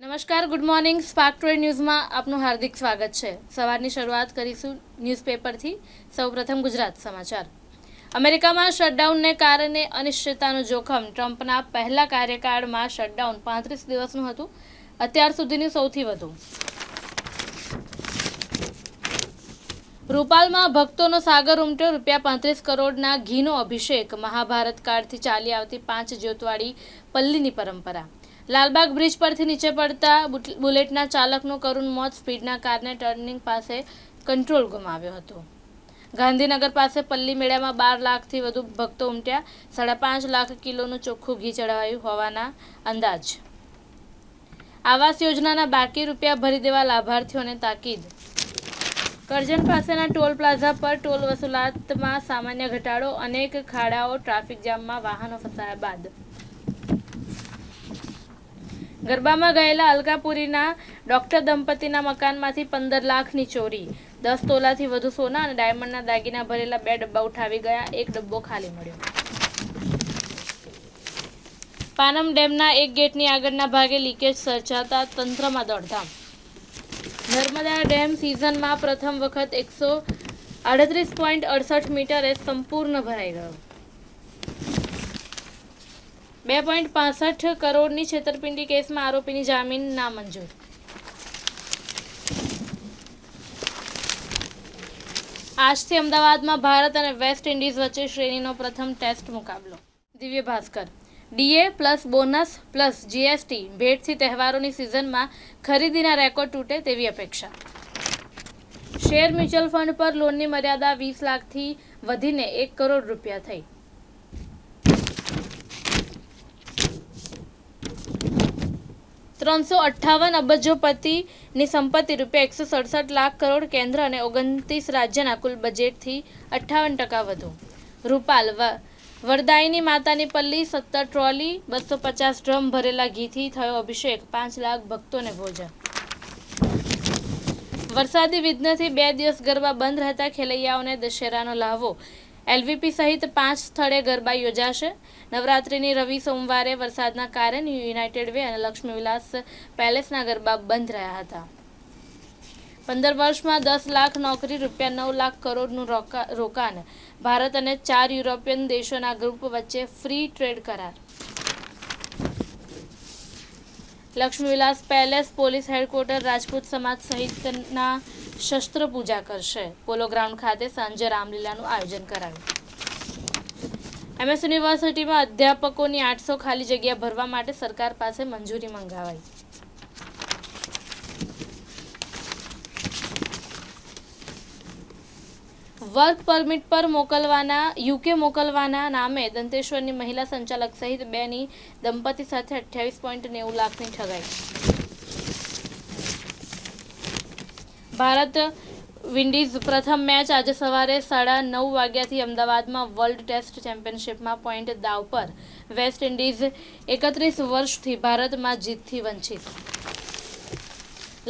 નમસ્કાર, good morning. Spark today ન્યૂઝમાં આપનું હાર્દિક સ્વાગત છે. સવારની શરૂઆત કરીશું ન્યૂઝપેપરથી. સૌપ્રથમ ગુજરાત સમાચાર. અમેરિકામાં શટડાઉનને કારણે અનિશ્ચિતતાનું જોખમ. ટ્રમ્પના પહેલા કાર્યકાળમાં શટડાઉન પાંત્રીસ દિવસનું હતું. અત્યાર સુધીનું સૌથી વધુ. રૂપાલમાં ભક્તોનો સાગર ઉમટ્યો. રૂપિયા પાંત્રીસ કરોડના ઘીનો અભિષેક. મહાભારત કાળથી ચાલી આવતી પાંચ જ્યોતવાળી પલ્લીની પરંપરા. લાલબાગ બ્રિજ પરથી નીચે પડતા બુલેટના ચાલકનું કરુણ મોત સ્પીડના કારણે ટર્નિંગ પાસે કંટ્રોલ ગુમાવ્યો હતો. ગાંધીનગર પાસે પલ્લી મેળામાં બાર લાખથી વધુ ભક્તો ઉમટ્યા. સાડા પાંચ લાખ કિલોનું ચોખ્ખું ઘી ચડાવાયું હોવાના અંદાજ. આવાસ યોજનાના બાકી રૂપિયા ભરી દેવા લાભાર્થીઓને તાકીદ. કરજણ પાસેના ટોલ પ્લાઝા પર ટોલ વસૂલાતમાં સામાન્ય ઘટાડો, અનેક ખાડાઓ, ટ્રાફિક જામમાં વાહનો ફસાયા બાદ. ગરબામાં ગયેલા અલકાપુરીના ડોક્ટર દંપતીના મકાનમાંથી પંદર લાખની ચોરી. દસ તોલાથી વધુ સોના અને ડાયમંડના દાગીના ભરેલા બે ડબ્બા ઉઠાવી ગયા. એક ડબ્બો ખાલી મળ્યો. પાનમ ડેમના એક ગેટની આગળના ભાગે લીકેજ સર્જાતા તંત્રમાં દોડધામ. નર્મદા ડેમ સિઝનમાં પ્રથમ વખત એકસો આડત્રીસ પોઈન્ટ અડસઠ મીટરે સંપૂર્ણ ભરાઈ ગયો. બે પોઈન્ટ પાસઠ કરોડની છેતરપિંડી કેસમાં આરોપીની જામીન નામંજૂર. આજથી અમદાવાદમાં ભારત અને વેસ્ટ ઇન્ડિઝ વચ્ચે શ્રેણીનો પ્રથમ ટેસ્ટ મુકાબલો. Divya Bhaskar. DA plus bonus plus GST ભેટથી તહેવારોની સિઝનમાં ખરીદીના રેકોર્ડ તૂટે તેવી અપેક્ષા. શેર મ્યુચ્યુઅલ ફંડ પર લોનની મર્યાદા વીસ લાખથી વધીને એક કરોડ રૂપિયા થઈ. ત્રણસો અઠ્ઠાવન અબજોપતિની સંપત્તિ રૂપિયા એકસો સડસઠ લાખ કરોડ કેન્દ્ર અને ઓગણત્રીસ રાજ્યના કુલ બજેટથી અઠ્ઠાવન ટકા વધુ. રૂપાલ વરદાયીની માતાની પલ્લી, સત્તર ટ્રોલી, બસો પચાસ ડ્રમ ભરેલા ઘીથી થયો અભિષેક, પાંચ લાખ ભક્તોને ભોજન. વરસાદી વિઘ્નથી બે દિવસ ગરબા બંધ રહેતા ખેલૈયાઓને દશેરાનો લાહવો. એલવીપી સહિત પાંચ સ્થળે ગરબા યોજાશે. નવરાત્રિની રવિ સોમવારે વરસાદના કારણે યુનાઇટેડ વે અને લક્ષ્મીવિલાસ પેલેસના ગરબા બંધ રહ્યા હતા. પંદર વર્ષમાં દસ લાખ નોકરી, રૂપિયા નવ લાખ કરોડનું રોકાણ. ભારત અને ચાર યુરોપિયન દેશોના ગ્રુપ વચ્ચે ફ્રી ટ્રેડ કરાર. Laxmivilas palace police headquarter Rajput સમાજ સહિતના શસ્ત્ર પૂજા કરશે. પોલો ગ્રાઉન્ડ ખાતે સાંજે રામલીલાનું આયોજન કરાયું. એમએસ યુનિવર્સિટીમાં અધ્યાપકોની આઠસો ખાલી જગ્યા ભરવા માટે સરકાર પાસે મંજૂરી મંગાવાઈ. વર્ક પરમિટ પર મોકલવાના, યુકે મોકલવાના નામે દંતેશ્વરની મહિલા સંચાલક સહિત બેની દંપતી સાથે અઠ્યાવીસ પોઈન્ટ નેવું લાખની ઠગાઈ. ભારત વિન્ડીઝ પ્રથમ મેચ આજે સવારે સાડા નવ વાગ્યાથી અમદાવાદમાં વર્લ્ડ ટેસ્ટ ચેમ્પિયનશિપમાં પોઈન્ટ દાવ પર. વેસ્ટ ઇન્ડિઝ એકત્રીસ વર્ષથી ભારતમાં જીતથી વંચિત.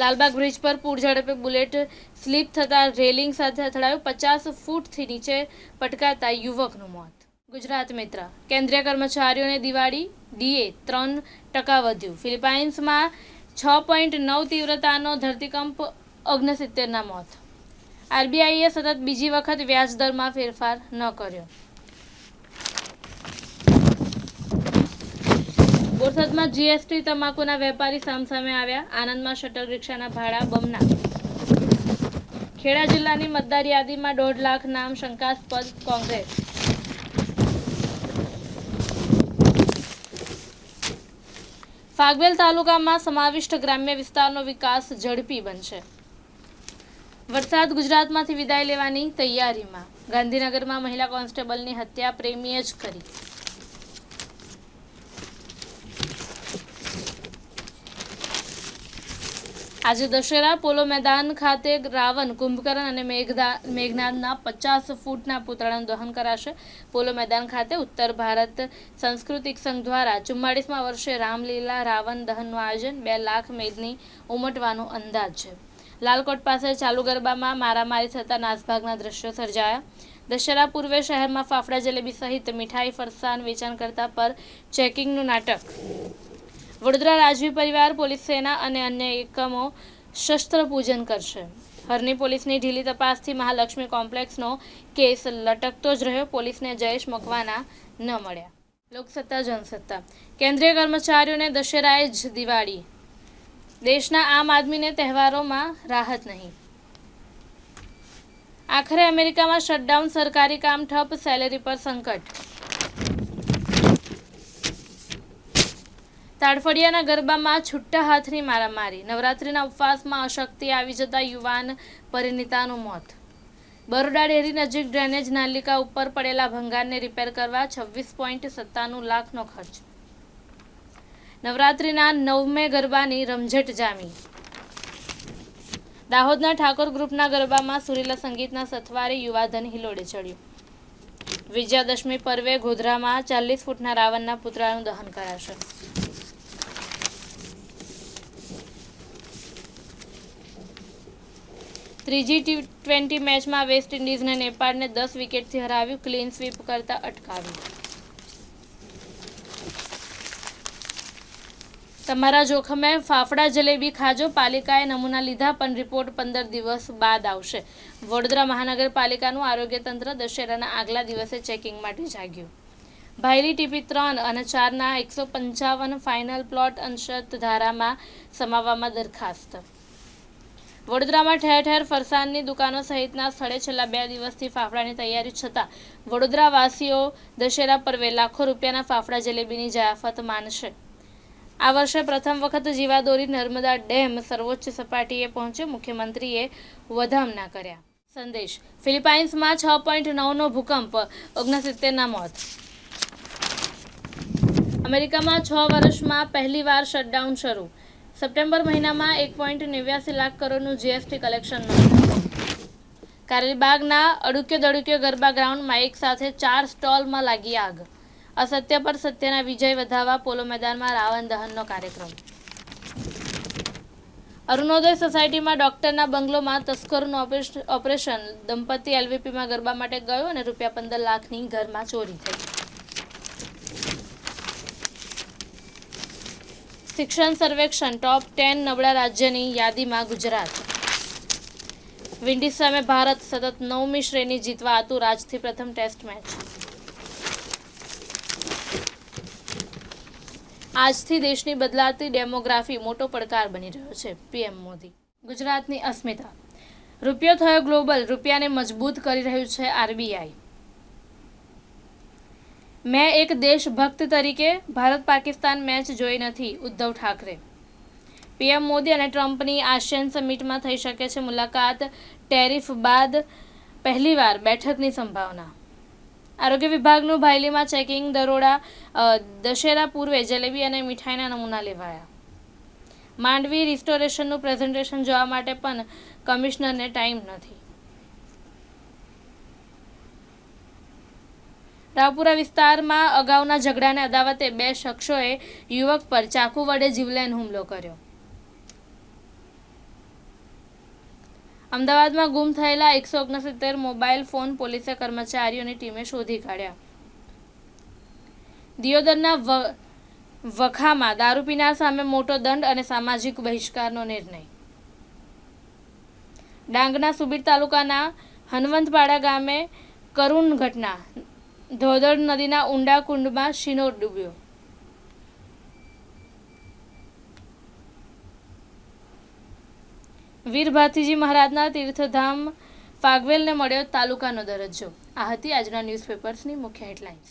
લાલબાગ બ્રિજ પર પૂર ઝડપે બુલેટ સ્લીપ થતાં રેલિંગ સાથે અથડાયું. પચાસ ફૂટથી નીચે પટકાતા યુવકનું મોત. ગુજરાત મિત્ર, કેન્દ્રીય કર્મચારીઓને દિવાળી, ડીએ ત્રણ ટકા વધ્યું. ફિલિપાઇન્સમાં છ પોઈન્ટ નવ તીવ્રતાનો ધરતીકંપ ઓગણસિત્તેરના મોત. આરબીઆઈએ સતત બીજી વખત વ્યાજ દરમાં ફેરફાર ન કર્યો. બોરસદમાં જીએસટી તમાકુના વેપારી સામસામે આવ્યા. આનંદમાં શટલ રિક્ષાના ભાડા બમના. ખેડા જિલ્લાની મતદાર યાદીમાં દોઢ લાખ નામ શંકાસ્પદ કોંગ્રેસ. ફાગવેલ તાલુકામાં સમાવિષ્ટ ગ્રામ્ય વિસ્તારનો વિકાસ ઝડપી બનશે. વરસાદ ગુજરાતમાંથી વિદાય લેવાની તૈયારીમાં. ગાંધીનગરમાં મહિલા કોન્સ્ટેબલની હત્યા પ્રેમીએ જ કરી. આજે દશેરા પોલો મેદાન ખાતે રાવણ, કુંભકર્ણ અને મેઘદા, મેઘનાદના પચાસ ફૂટના પૂતળાનું દહન કરાશે. પોલો મેદાન ખાતે ઉત્તર ભારત સાંસ્કૃતિક સંઘ દ્વારા ચુમ્માળીસમાં વર્ષે રામલીલા રાવણ દહનનું આયોજન બે લાખ મેદની ઉમટવાનો અંદાજ છે. લાલકોટ પાસે ચાલુ ગરબામાં મારામારી થતા નાસભાગના દ્રશ્યો સર્જાયા. દશેરા પૂર્વે શહેરમાં ફાફડા જલેબી સહિત મીઠાઈ, ફરસાણ વેચાણ કરતા પર ચેકિંગનું નાટક. વડોદરા રાજવી પરિવાર, પોલીસ સેના અને અન્ય એકમો શસ્ત્ર પૂજન કરશે. હરની પોલીસની ઢીલી તપાસથી મહાલક્ષ્મી કોમ્પ્લેક્સનો કેસ લટકતો જ રહ્યો. પોલીસને જયેશ મકવાના ન મળ્યા. લોકસત્તા, જનસત્તા. કેન્દ્રીય કર્મચારીઓને દશેરાએ જ દિવાળી દેશના આમ આદમીને તહેવારોમાં રાહત નહીં. આખરે અમેરિકામાં શટડાઉન સરકારી કામ ઠપ, સેલેરી પર સંકટ. તાડફળિયાના ગરબામાં છુટ્ટા હાથની મારામારી. નવરાત્રિના ઉપવાસમાં અશક્તિ આવી જતા યુવાન પરિણીતાનું મોત. બરોડા ડેરી નજીક ડ્રેનેજ નાલિકા ઉપર પડેલા ભંગારને રિપેર કરવા છવ્વીસ પોઈન્ટ સત્તાણું લાખનો ખર્ચ. નવરાત્રિના નવમે ગરબાની રમઝટ જામી. દાહોદના ઠાકોર ગ્રુપના ગરબામાં સુરીલા સંગીતના સથવારે યુવાધન હિલોડે ચડ્યું. વિજયાદશમી પર્વે ગોધરામાં ચાલીસ ફૂટના રાવણના પુતળાનું દહન કરાશે. ત્રીજી ટી ટ્વેન્ટી મેચમાં વેસ્ટ ઇન્ડિઝને નેપાળને દસ વિકેટથી હરાવ્યું, ક્લીન સ્વીપ કરતા અટકાવ્યું તમારા જોખમે ફાફડા જલેબી ખાજો, પાલિકાએ નમૂના લીધા, પણ રિપોર્ટ પંદર દિવસ બાદ આવશે. વડોદરા મહાનગરપાલિકાનું આરોગ્ય તંત્ર દશેરાના આગલા દિવસે ચેકિંગ માટે જાગ્યું. ભાયલી ટીપી ત્રણ અને ચારના એકસો પંચાવન ફાઇનલ પ્લોટ અંશત ધારામાં સમાવવામાં દરખાસ્ત. વડોદરામાં ઠેર ઠેર ફરસાણની દુકાનો સહિતના સ્થળે છેલ્લા બે દિવસથી ફાફડાની તૈયારી છતાં વડોદરાવાસીઓ દશેરા પર્વે લાખો રૂપિયાના ફાફડા જલેબીની જયાફત માનશે. આ વર્ષે પ્રથમ વખત જીવાદોરી નર્મદા ડેમ સર્વોચ્ચ સપાટીએ પહોંચ્યો. મુખ્યમંત્રીએ વધામણા કર્યા. સંદેશ. ફિલિપાઇન્સમાં છ પોઈન્ટ નવનો ભૂકંપ, ઓગણસિત્તેરના મોત. અમેરિકામાં છ વર્ષમાં પહેલીવાર શટડાઉન શરૂ. સપ્ટેમ્બર મહિનામાં એક પોઈન્ટ નેવ્યાસી લાખ કરોડનું જીએસટી કલેક્શન નોંધાયું. કારેલીબાગના અડુક્ય દડુક્ય ગરબા ગ્રાઉન્ડમાં એક સાથે ચાર સ્ટોલમાં લાગી આગ. અસત્ય પર સત્યના વિજય વધાવવા પોલો મેદાનમાં રાવણ દહનનો કાર્યક્રમ. અરુણોદય સોસાયટીમાં ડોક્ટરના બંગલોમાં તસ્કરોનું ઓપરેશન. દંપતી એલવીપીમાં ગરબા માટે ગયો અને રૂપિયા પંદર લાખની ઘરમાં ચોરી થઈ. શિક્ષણ સર્વેક્ષણ, ટોપ ટેન નબળા રાજ્યની યાદીમાં ગુજરાત. વિન્ડિઝ સામે ભારત સતત નવમી શ્રેણી જીતવા આતુર આજથી પ્રથમ ટેસ્ટ મેચ. આજથી દેશની બદલાતી ડેમોગ્રાફી મોટો પડકાર બની રહ્યો છે, પીએમ મોદી. ગુજરાતની અસ્મિતા. રૂપિયો થયો ગ્લોબલ, રૂપિયાને મજબૂત કરી રહ્યું છે આરબીઆઈ. મેં એક દેશભક્ત તરીકે ભારત પાકિસ્તાન મેચ જોઈ નથી, ઉદ્ધવ ઠાકરે. પીએમ મોદી અને ટ્રમ્પની આસિયાન સમિટમાં થઈ શકે છે મુલાકાત, ટેરિફ બાદ પહેલીવાર બેઠકની સંભાવના. આરોગ્ય વિભાગનું ભાયલીમાં ચેકિંગ દરોડા દશેરા પૂર્વે જલેબી અને મીઠાઈના નમૂના લેવાયા. માંડવી રિસ્ટોરેશનનું પ્રેઝન્ટેશન જોવા માટે પણ કમિશનરને ટાઈમ નથી. રાવપુરા વિસ્તારમાં અગાઉના ઝઘડાને અદાવતે બે શખ્સોએ યુવક પર ચાકુ વડે જીવલેણ હુમલો કર્યો. અમદાવાદમાં ગુમ થયેલા એકસો ઓગણસિત્તેર મોબાઈલ ફોન પોલીસે કર્મચારીઓની ટીમે શોધી કાઢ્યા. દિયોદરના વખામાં દારૂ પીનાર સામે મોટો દંડ અને સામાજિક બહિષ્કારનો નિર્ણય. ડાંગના સુબીર તાલુકાના હનવંતપાડા ગામે કરુણ ઘટના. ધોધડ નદીના ઊંડા કુંડમાં શિનોર ડૂબ્યો. વીર ભારતીજી મહારાજના તીર્થધામ ફાગવેલને મળ્યો તાલુકાનો દરજ્જો. આ હતી આજના ન્યૂઝપેપર્સની મુખ્ય હેડલાઇન્સ.